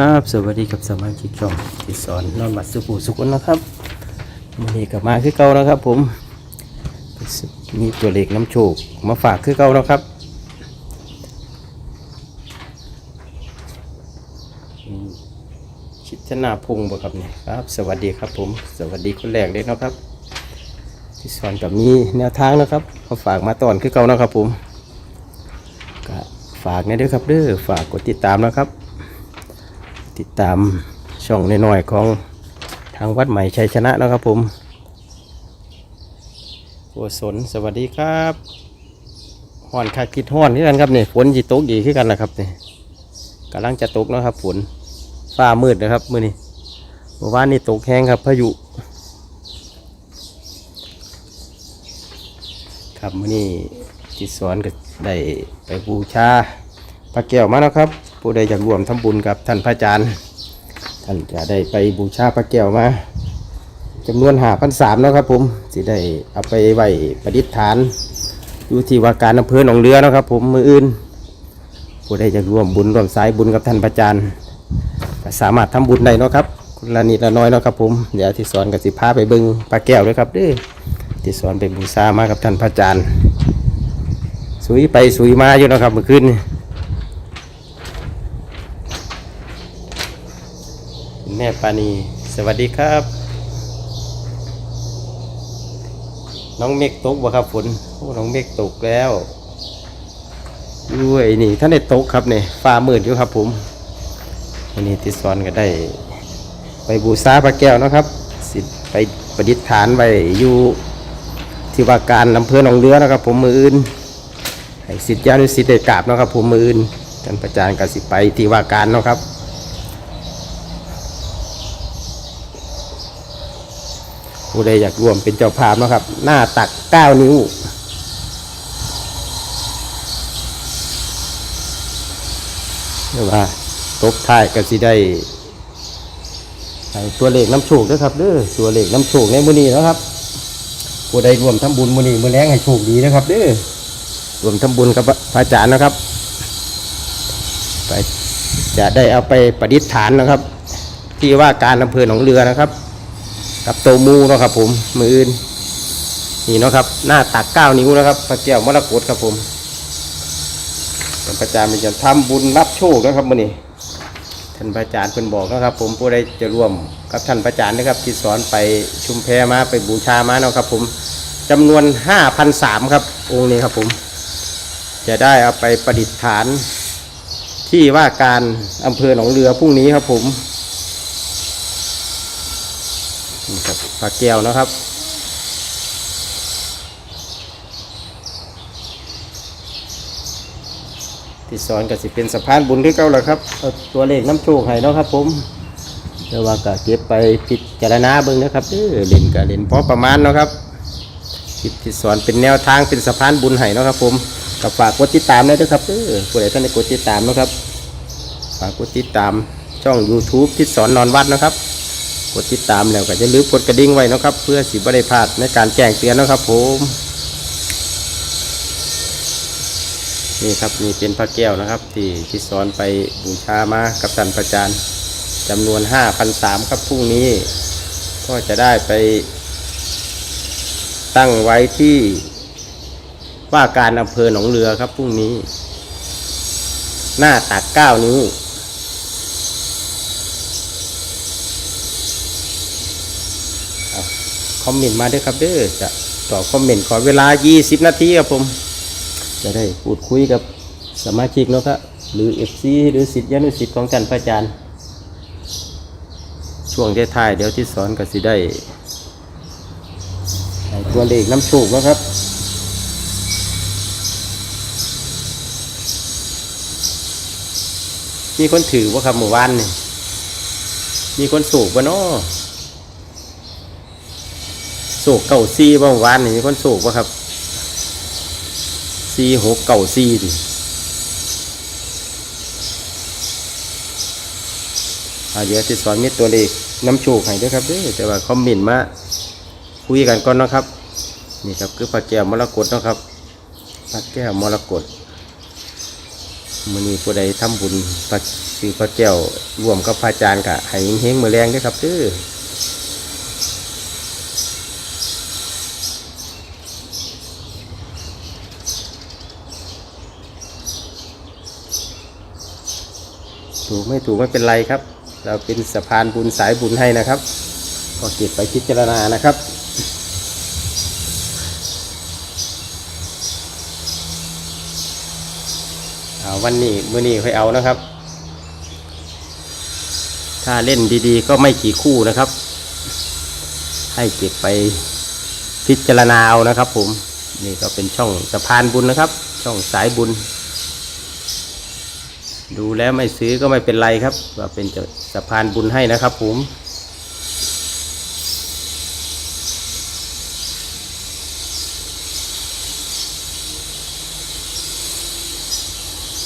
ครับสวัสดีกับสมาชิกช่องที่สอนนอนบัดสุขุสุขนนะครับวันนี้กลับมาคือเก่านะครับ ผมมีตัวเลขน้ำโชคมาฝากคือเก่านะครับชิดนาพงศ์บ่ครับเนี่ยครับ สวัสดีครับผม สวัสดีคนแรกเลยนะครับ ที่สอนกับมีแนวทางนะครับมาฝากมาตอนคือเก่านะครับ ผมก็ฝากเนี่ยด้วยครับเด้อฝากกดติดตามนะครับ ติดตามช่องน้อยๆของทางวัดใหม่ชัยชนะนะครับผมโกศลสวัสดีครับห่อนคาคิดห่อนคือกันครับนี่ฝนจีตกอีกคือกันนะครับนี่กำลังจะตกนะครับฝนฟ้ามืดนะครับมือนี้เมื่อวานนี้ตกแห้งครับพายุครับมือนี้จิตสอนก็ได้ไปบูชาพระแก้วมาแล้วครับ ผู้ใดอยากร่วมทำบุญกับท่านพระอาจารย์ ท่านจะได้ไปบูชาพระแก้วมาจำนวนหาพันสามนะครับผมสิได้เอาไปไหว้ประดิษฐานอยู่ที่ว่าการอำเภอหนองเรือนะครับผมมืออื่น ผู้ใดอยากร่วมบุญร่วมสายบุญกับท่านพระอาจารย์สามารถทำบุญได้นะครับคนละนิดละน้อยนะครับผมเดี๋ยวที่สอนกับสิพาไปบิ้งพระแก้วด้วยครับเด้อที่สอนไปบูชามากับท่านพระอาจารย์สุยไปสุยมาอยู่นะครับเมื่อคืนนี่คุณแม่ปานี สวัสดีครับ น้องเมฆตกบ่ครับฝนโอ้น้องเมฆตกแล้วด้วยนี่ท่านได้ตกครับเนี่ยฟ้ามืดอยู่ครับผมวันนี้ที่สอนก็ได้ ไปบูชาพระแก้วนะครับ สิไปประดิษฐานไว้อยู่ที่ว่าการอำเภอหนองเรือนะครับ ผมมืออื่นให้สิทธิญาณสิทธิได้กราบนะครับ ผมมืออื่นท่านประจารย์กสิไปที่ว่าการนะครับ ผู้ใดอยากร่วมเป็นเจ้าภาพนะครับ หน้าตัก9นิ้วเรียกว่าตบท้ายก็สิได้ตัวเลขน้ำโชคด้วยครับเด้อตัวเลขน้ำโชคในมือนี้นะครับผู้ใดร่วมทำบุญมือนี้มือแรงให้โชคดีนะครับเด้อรวมทำบุญกับพระอาจารย์นะครับ ไปจะได้เอาไปประดิษฐานนะครับ ที่ว่าการอำเภอหนองเรือนะครับ กับโตมูเนาะครับ ผมมืออื่นนี่เนาะครับ หน้าตักเก้านิ้วนะครับพระแก้วมรกตครับผมท่านพระอาจารย์มันจะทำบุญรับโชคนะครับมื่อนี้ท่านพระอาจารย์เพิ่นบอกนะครับ ผมผู้ใดจะร่วมกับท่านพระอาจารย์นะครับที่สอนไปชุมแพมาไปบูชามาเนาะครับ ผมจำนวนห้าพันสามครับ องค์นี้ครับผม จะได้เอาไปประดิษฐานที่ว่าการอำเภอหนองเรือพรุ่งนี้ครับผม นี่ครับปลาแก้วนะครับที่สอนก็สิเป็นสะพานบุญที่เก่าแหละครับตัวเลขน้ำโชคให้เนาะครับ ผมแต่ว่าก็เก็บไปพิจารณาเบิ่งนะครับเออเล่นก็เล่นพอประมาณเนาะครับคิดที่สอนเป็นแนวทางเป็นสะพานบุญให้เนาะครับ ผมก็ฝากกดติดตามด้วยนะครับเออผู้ใดท่านได้กดติดตามนะครับฝากกดติดตามช่อง YouTube ที่สอนนอนวัดนะครับ กดติดตามแล้วก็จะลืมกดกระดิ่งไว้นะครับ เพื่อสิบได้พลาดในการแจ้งเตือนนะครับ ผมนี่ครับนี่เป็นพระแก้วนะครับ ที่ที่สอนไปบูชามากับท่านพระจารย์จำนวน5 0 0 3ครับพรุ่งนี้ ก็จะได้ไป ตั้งไว้ที่ว่าการอำเภอหนองเรือครับพรุ่งนี้ หน้าตักเก้านิ้วเอา คอมเมนต์มาด้วยครับเด้อจะตอบคอมเมนต์ขอเวลา 20 นาทีครับผม จะได้พูดคุยกับสมาชิกเนาะครับหรือ FC หรือสิทธิอนุสิทธิ์ของท่านพระอาจารย์ ช่วงท้ายๆเดี๋ยวที่สอนก็สิได้ตัวเลขน้ำโชคนะครับมีคนถือว่าครับหมู่บ้านนี่มีคนสูบวะเนาะ สูบเก่าซีบ่หมู่บ้านนี่มีคนสูบวะครับซีหกเก่าซีดิเดี๋ยวที่สอนมีตัวเลขน้ำโชคให้ด้วยครับเด้แต่ว่าคอมเมนต์มาคุยกันก่อนนะครับนี่ครับคือปลาแก้วมรกตนะครับปลาแก้วมรกตมื้อนี้ผู้ใดทำบุญพระซื้อพระแก้วรวมกับพระอาจารย์ก็ให้เฮงๆมื้อแรงด้วยครับเด้อ ถูกไม่ถูกไม่เป็นไรครับ เราเป็นสะพานบุญสายบุญให้นะครับ ก็เก็บไปพิจารณานะครับเอาวันนี้มือนี้ค่อยเอานะครับ ถ้าเล่นดีๆ ก็ไม่กี่คู่นะครับ ให้เก็บไปพิจารณาเอานะครับ ผมนี่ก็เป็นช่องสะพานบุญนะครับ ช่องสายบุญ ดูแล้วไม่ซื้อก็ไม่เป็นไรครับว่าเป็นสะพานบุญให้นะครับผม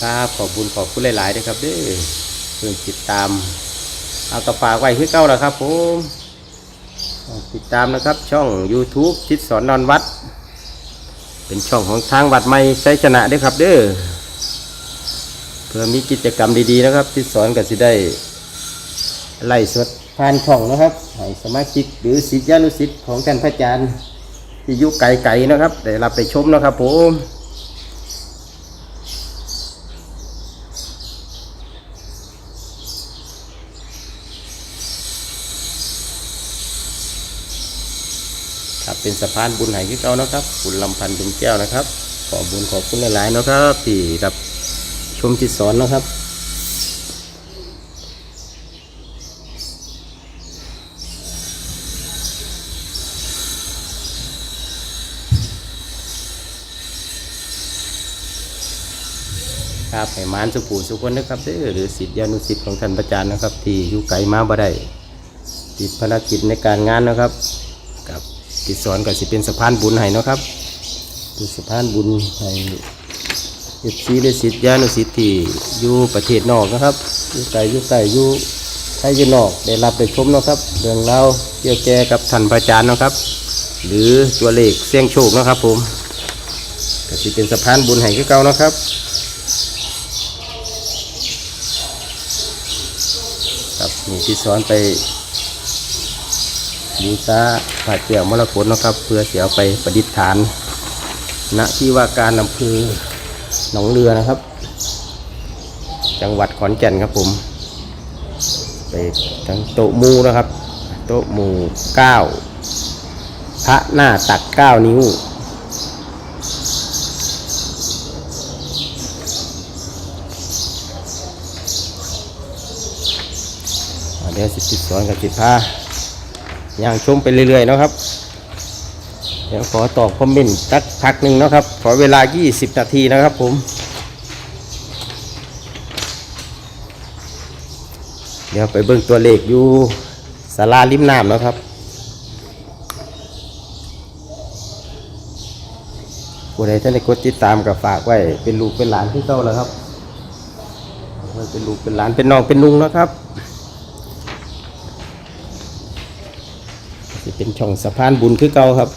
ครับขอบคุณขอบคุณหลายๆด้วยครับเด้อเพื่อนติดตามเอากระฝากไว้คือเก้าแล้วครับผมติดตามนะครับช่อง YouTube ทิศสอนนอนวัด เป็นช่องของทางวัดไม่ใช้ชนะด้วยครับเด้อ เพื่อมีกิจกรรมดีๆนะครับทิศสอนก็สิได้ไล่สดผ่านช่องนะครับให้สมาชิกหรือศิษยานุศิษย์ของท่านพระอาจารย์ที่อยุไกลๆนะครับได้รับไปชมนะครับผมครับเป็นสะพานบุญไหที่เก้านะครับบุญลำพันธ์เป็นแก้วนะครับ ขอบุญขอบคุณหลายๆนะครับที่รับ ชมที่สอนนะครับ ครับให้มานสุขูสุคนนะครับหรือสิทธิอนุสิทธิ์ของท่านประจารย์นะครับ ที่อยู่ไกลมาบ่ได้ติดภารกิจในการงานนะครับกับติดสอนก็สิเป็นสะพานบุญให้นะครับเป็นสะพานบุญให้ เอฟซีและสิทธิานุสิทธิ์ที่อยู่ประเทศนอกนะครับอยู่ไกลอยู่ไกลอยู่ไทยอยู่นอกได้รับได้ชมนะครับ เรื่องราเกี่ยวแก่กับท่านพระอาจารย์นะครับ หรือตัวเลขเสี่ยงโชคนะครับผมก็สิเป็นสะพานบุญให้คือเก่านะครับครับนี่ที่สอนไปบูชาผาเจียวมรกตนะครับ เพื่อเสียเอาไปประดิษฐาน ณที่ว่าการอำเภอ หนองเรือนะครับ จังหวัดขอนแก่นครับผม ไปทั้งโต๊ะมูนะครับ โต๊ะมูเก้าพระหน้าตักเก้านิ้วเดี๋ยวสิบสิบสอนกับสิบห้าย่างชมไปเรื่อยๆนะครับ เดี๋ยวขอตอบคอมเมนต์สักพักหนึ่งนะครับ ขอเวลา 20 นาทีนะครับผม เดี๋ยวไปเบิ่งตัวเลขอยู่ศาลาริมน้ำนะครับผู้ใดท่านได้กดติดตามกับฝากไว้ เป็นลูกเป็นหลานที่เก่าแล้วครับ เป็นลูกเป็นหลานเป็นน้องเป็นนุงนะครับสิเป็นช่องสะพานบุญคือเก่าครับ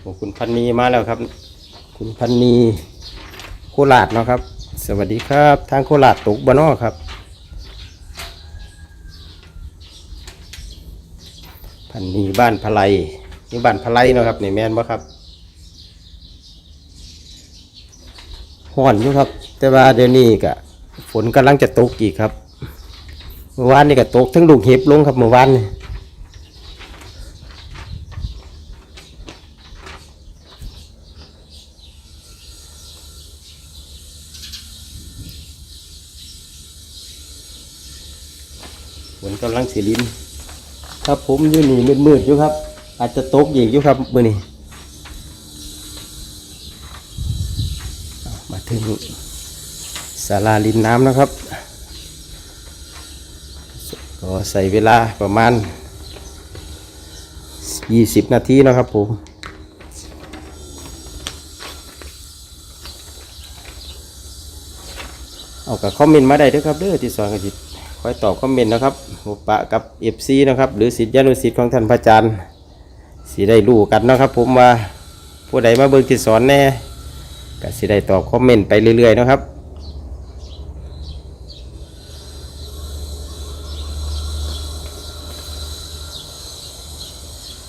โอ้คุณพันนี มาแล้วครับ คุณพันนีโคราชเนาะครับ สวัสดีครับ ทางโคราชตกบานอครับ พันนีบ้านพะไลนี่บ้านพะไลเนาะครับนี่แมนบ่ครับห่อนอยู่ครับ แต่ว่าเดี๋ยวนี้ก็ฝนกำลังจะตกอีกครับเมื่อวานนี่ก็ตกทั้งลูกเห็บลงครับเมื่อวานนี่ฝนกำลัง สีลินครับผมอยู่นี่มืดๆอยู่ครับ อาจจะตกอีกอยู่ครับมือนี้มาถึงศาลาริมน้ำนะครับ ก็ใส่เวลาประมาณ 20 นาทีนะครับผมเอากับคอมเมนต์มาได้ด้วยครับเด้อที่สอนกันจิต คอยตอบคอมเมนต์นะครับอุปะกับเอฟซีนะครับ หรือสิทธิานุสิทธิ์ของท่านพระอาจารย์สิได้รู้กันนะครับ ผมว่าผู้ใดมาเบิ่งที่สอนแน่ก็สิได้ตอบคอมเมนต์ไปเรื่อย ๆ นะครับ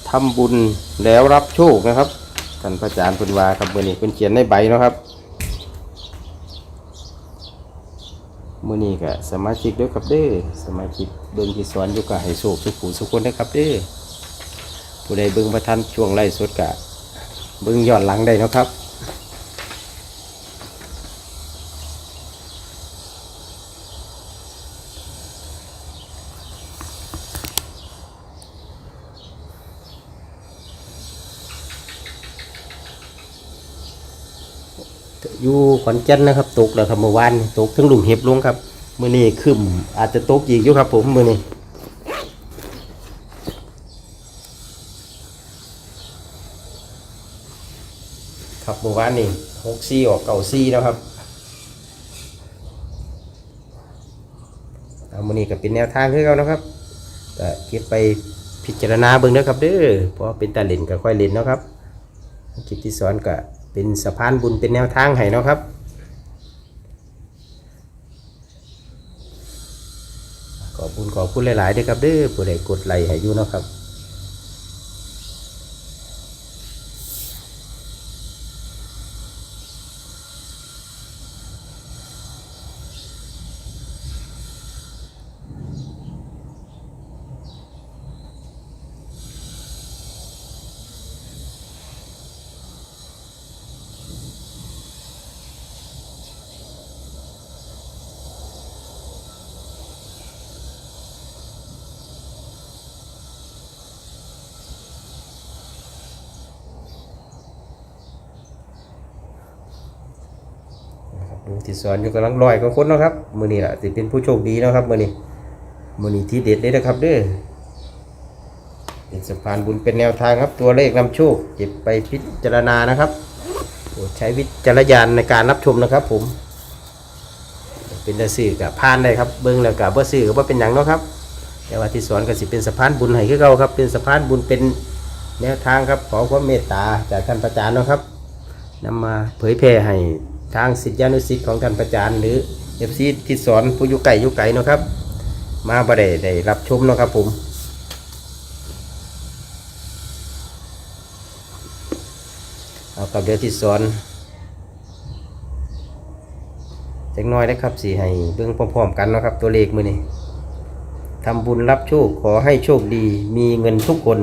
ทำบุญแล้วรับโชคนะครับท่านพระอาจารย์เพุนวาครับมือนี้เป็นเขียนในใบนะครับ มือนี้ก็สมาชิกด้วยครับเด้อสมาชิกเบิ่งที่สอนอยู่ก็ให้โศกสุขผูสุขคนนะครับเด้อผู้ใดเบิ่งประทันช่วงไล่สดกะเบิ่งย้อนหลังได้นะครับ อยู่ขอนแก่นนะครับ ตกแล้วครับเมื่อวานตกทั้งหลุมเห็บลงครับมื้อนี้ขึ้นอาจจะตกอีกอยู่ครับ ผมมื้อนี้ครับเมื่อวานนี่หกซี่ออกเก่าซี่แล้วครับเอามื้อนี้ก็เป็นแนวทางคือเขานะครับก็เก็บไปพิจารณาเบิ่งนะครับเด้อเพราะเป็นตาเล่นก็ค่อยเล่นนะครับคลิปที่สอนก็เป็นสะพานบุญเป็นแนวทางให้นะครับ ขอบ คุณหลายๆด้วยครับเด้อผู้ใดกดไลค์ให้อยู่เนาะครับ นะครับดูที่สอนอยู่กำลังลอยก็คนนะครับมือนี้แหละจะเป็นผู้โชคดีนะครับมือนี้มือนี้ที่เด็ดเลยนะครับเด้อเป็นสะพานบุญเป็นแนวทางครับตัวเลขนำโชคเก็บไปพิจารณานะครับใช้วิจารณญาณในการรับชมนะครับ ผม เป็นตาสื่อกับพานได้ครับเบิ้งแล้วกับบ่สื่อก็บ่เป็นหยังเนาะครับแต่ว่าที่สอนก็สิเป็นสะพานบุญให้คือเก่าครับ เป็นสะพานบุญเป็นแนวทางครับขอความเมตตาจากท่านพระอาจารย์เนาะครับนำมาเผยแพร่ให้ ทางสิทธิานุสิทธิ์ของท่านประจารย์หรือเอฟซีที่สอนผู้ยุไก่ยุไก่นาะครับ มาบ่ได้ได้รับชมเนาะครับผมเอากับเดี๋ยวที่สอนเล็กน้อยนะครับสีให้เบิ่งพร้อมๆกันเนาะครับ ตัวเลขมือนี้ทำบุญรับโชคขอให้โชคดีมีเงินทุกคน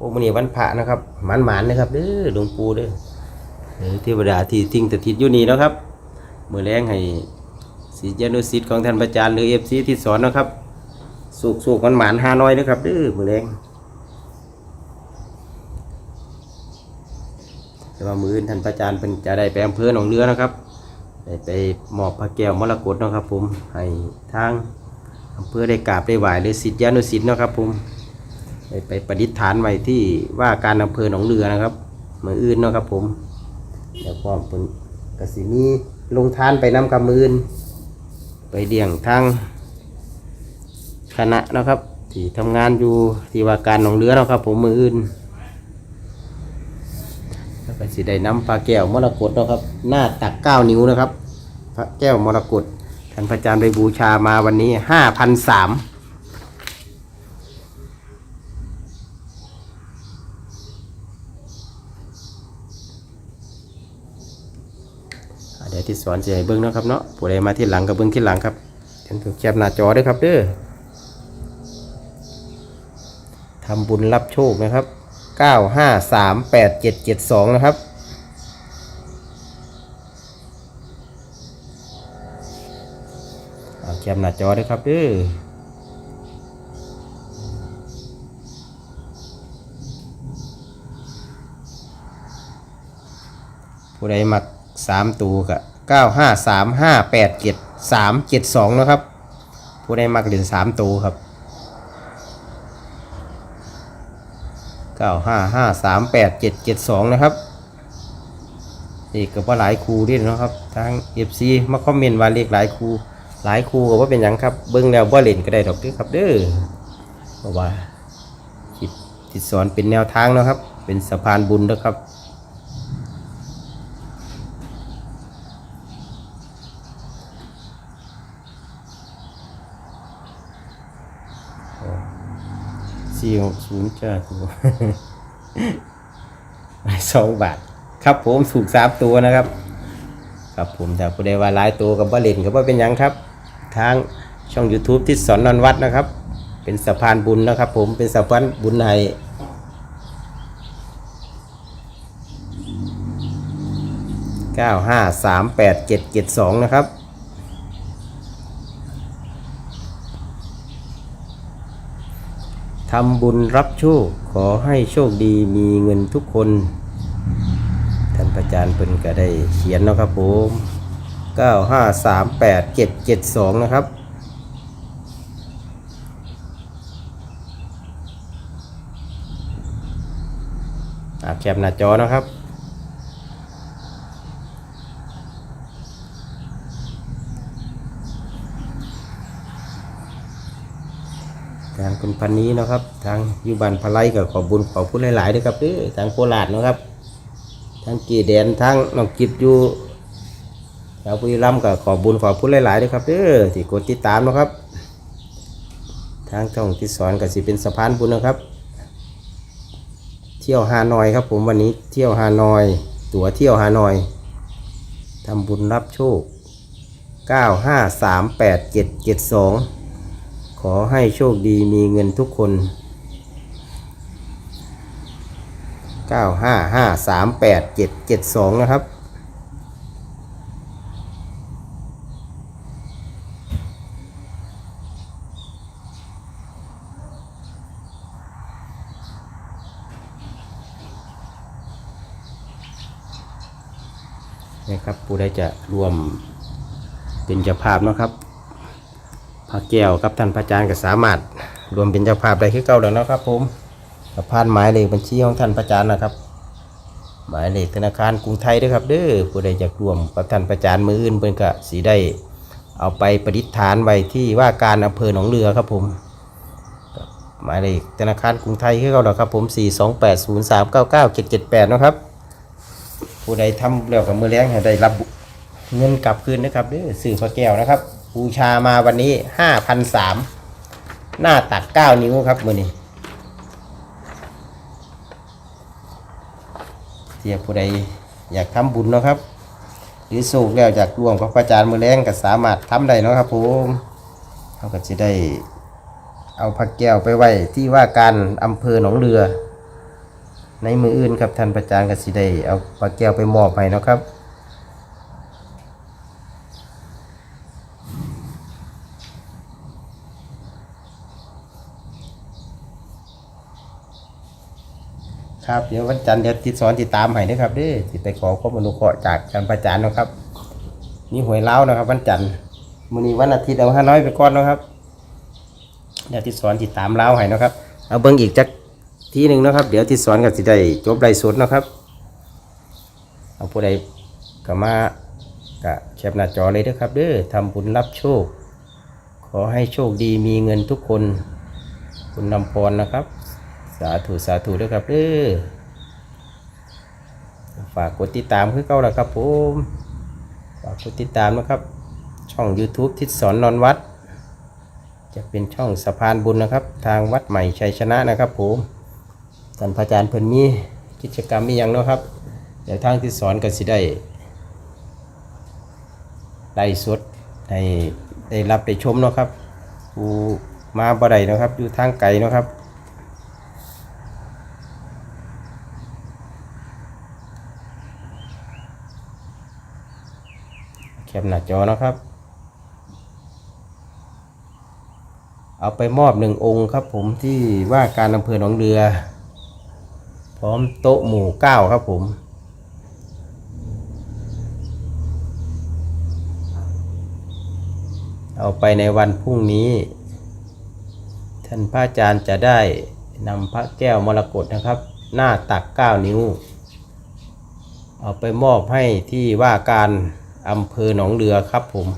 โอ้มันนี่วันพระนะครับหมันหมานนะครับเด้อหลวงปู่เด้อเออเทวดาที่ทิ้งสถิตอยู่นี่นะครับเมื่อแรงให้ศิษยานุศิษย์ของท่านพระอาจารย์หรือเอฟซีที่สอนนะครับสุกสุกมันหมานหาน้อยนะครับเด้อมือแรงแต่ว่ามืออื่นท่านพระอาจารย์เป็นจะได้ไปอำเภอหนองเรือนะครับได้ไปหมอบพระแก้วมรกตนะครับผมให้ทางอำเภอได้กราบได้ไหว้หรือศิษยานุศิษย์นะครับผม ไปไปประดิษฐานไว้ที่ว่าการอำเภอหนองเรือนะครับมืออื่นเนาะครับ ผมเดี๋ยวก็เป็นกสิมีลงทานไปน้ำกับมืออื่นไปเดี่ยงทางคณะเนาะครับ ที่ทำงานอยู่ที่ว่าการหนองเรือเนาะครับ ผมมืออื่นแล้วก็สิได้น้ำปลาแก้วมรกตเนาะครับ หน้าตักเก้านิ้วนะครับ พระแก้วมรกตท่านพระอาจารย์ไปบูชามาวันนี้ห้าพันสาม อนสให้เบิ่งเนาะครับเนาะผู้ใดมาที่หลังก็เบิ่งที่หลังครับเห็นยวถูกแคบหน้าจอด้วยครับเด้อทำบุญรับโชคนะครับ 9 5 3 8 7 7 2นะครับแคบหน้าจอด้วยครับเด้อผู้ใดมักสามตัวกะ 9535877372นะครับ ผู้ใดมักเล่น3ตัวครับ 95538772 นะครับนี่ก็ว่าหลายครูด้วนะครับทั้ง FC มาคอมเมนต์ว่าเรียกหลายครูหลายครูก็ว่าเป็นยังครับเบิ้งแล้วว่าเล่นก็ได้ดอกด้อครับเด้อเพราว่าจิตจิตสอนเป็นแนวทางนะครับ เป็นสะพานบุญนะครับ สี่หกศูนย์จ้าถูกสองบาท ครับผมถูกสามตัวนะครับ ครับผมแต่ผู้ใดว่าหลายตัวกับว่เล่นกับว่าเป็นยังครับ ทางช่อง YouTube ที่สอนนอนวัดนะครับ เป็นสะพานบุญนะครับ ผมเป็นสะพานบุญให้เก้าห้าสามแปดเจ็ดเจ็ดสองนะครับ ทำบุญรับโชค ขอให้โชคดีมีเงินทุกคน ท่านพระอาจารย์เพิ่นก็ได้เขียนเนาะครับผม 9538772 นะครับอาแคปหน้าจอนะครับ ทางคุณ พันนี้นะครับทางยูบันพลายกับขอบุญขอพูดหลายๆด้วยครับเด้อทางโคราชนะครับทางกีแดนทางน้องกิบอยู่แถวบุรีรัมย์กับขอบุญขอพูดหลายๆด้วยครับเด้อที่กดติดตามนะครับ ทางช่องที่สอนกับสิเป็นสะพานบุญนะครับ เที่ยวฮานอยครับ ผมวันนี้เที่ยวฮานอย ตั๋วเที่ยวฮานอยทำบุญรับโชค 9538772 ขอให้โชคดีมีเงินทุกคน 95538772 นะครับ นะครับผู้ใดจะรวมเป็นเจ้าภาพนะครับ พระแก้วกับท่านพระอาจารย์ก็สามารถรวมเป็นเจ้าภาพได้คือเก่าแล้วนะครับผมกับพานหมายเลขบัญชีของท่านพระอาจารย์นะครับ หมายเลขธนาคารกรุงไทยด้วยครับ เด้อผู้ใดอยากรวมกับท่านพระอาจารย์มืออื่นเพิ่นก็สีได้เอาไปประดิษฐานไว้ที่ว่าการอำเภอหนองเรือครับผมหมายเลขธนาคารกรุงไทยคือเก่าแล้วครับผม 42803997778นะครับผู้ใดทำแล้วกับมือแรงให้ได้รับเงินกลับคืนนะครับเด้อสื่อพระแก้วนะครับ บูชามาวันนี้ห้าพันสามหน้าตักเก้านิ้วครับมือนี้เทียผู้ใดอยากทำบุญเนาะครับ หรือสูกแล้วจากรวมกับพระอาจารย์มือแรงก็สามารถทำได้เนาะครับผมเขาก็จะได้เอาพระแก้วไปไว้ที่ว่าการอำเภอหนองเรือ ในมืออื่นครับท่านประจารย์กสิได้เอาปลาแก้วไปมอบให้เนาะครับ ครับเดี๋ยววันจันทร์เดี๋ยวติดสอนติดตามให้นะครับเด้อติดไปขอข้อมูลอนุเคราะห์จากท่านประจารย์เนะครับ นี่หวยเล้านะครับ วันจันทร์มื้อนี้วันอาทิตย์เอาห้าน้อยไปก่อนนะครับเดี๋ยวติดสอนติดตามเล้าให้นะครับ เอาเบิ่งอีกจักทีหนึ่งนะครับ เดี๋ยวที่สอนกับสิได้จบไลฟ์สดนะครับ เอาผู้ใดก็มากะแคปหน้าจอเลยนะครับ เด้อทำบุญรับโชค ขอให้โชคดีมีเงินทุกคน คุณนำพรนะครับ สาธุสาธุด้วยครับเด้อฝากกดติดตามคือเก่าแล้วครับผมฝากกดติดตามนะครับ ช่อง YouTube ทิศสอนนอนวัด จะเป็นช่องสะพานบุญนะครับ ทางวัดใหม่ชัยชนะนะครับผมท่านพระอาจารย์เพิ่นมีกิจกรรมมีอย่างเนาะครับเดี๋ยวทางที่สอนก็สิได้ได้สดได้ได้รับได้ชมเนาะครับผู้มาบ่ได้นะครับ อยู่ทางไกลเนาะครับ แคปหน้าจอนะครับ เอาไปมอบหนึ่งองค์ครับผมที่ว่าการอำเภอหนองเรือ พร้อมโต๊ะหมู่เก้าครับผมเอาไปในวันพรุ่งนี้ ท่านพระอาจารย์จะได้นำพระแก้วมรกตนะครับ หน้าตัก 9 นิ้ว เอาไปมอบให้ที่ว่าการ อำเภอหนองเรือครับผม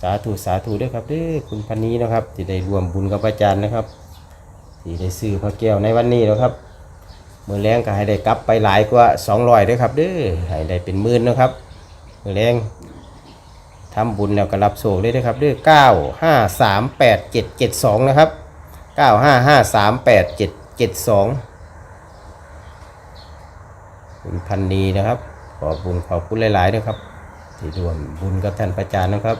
สาธุสาธุด้วยครับเด้อคุณพันนี้นะครับที่ได้รวมบุญกับอาจารย์นะครับที่ได้ซื้อพระแก้วในวันนี้แล้วครับมือแรงก็ให้ได้กลับไปหลายกว่า200ด้วยครับเด้อให้ได้เป็นหมื่นนะครับมือแรงทำบุญแล้วก็รับโศกเลยนะครับเด้อ9 5 3 8 7 7 2 นะครับ 9 5 5 3 8 7 7 2 คุณพันนีนะครับ ขอบุญขอบคุณหลายๆด้วยครับ ที่ร่วมบุญกับท่านพระอาจารย์นะครับ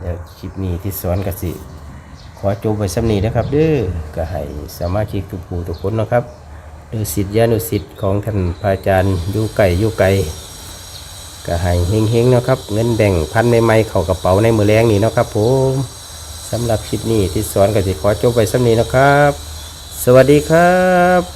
เดี๋ยวคลิปนี้ที่สอนกสิ ขอจบไว้สำนีนะครับเด้อก็ให้สมาชิกทุกผู้ทุกคนนะครับหรือสิทธิยานุสิทธิ์ของท่านพระอาจารย์อยู่ไก่อยู่ไก่ก็ให้เฮงๆนะครับ เงินแบ่งพันใหม่ๆเข้ากระเป๋าในมือแรงนี้เนะครับผม สำหรับคลิปนี้ที่สอนก็สิขอจบไปสำนีนะครับ สวัสดีครับ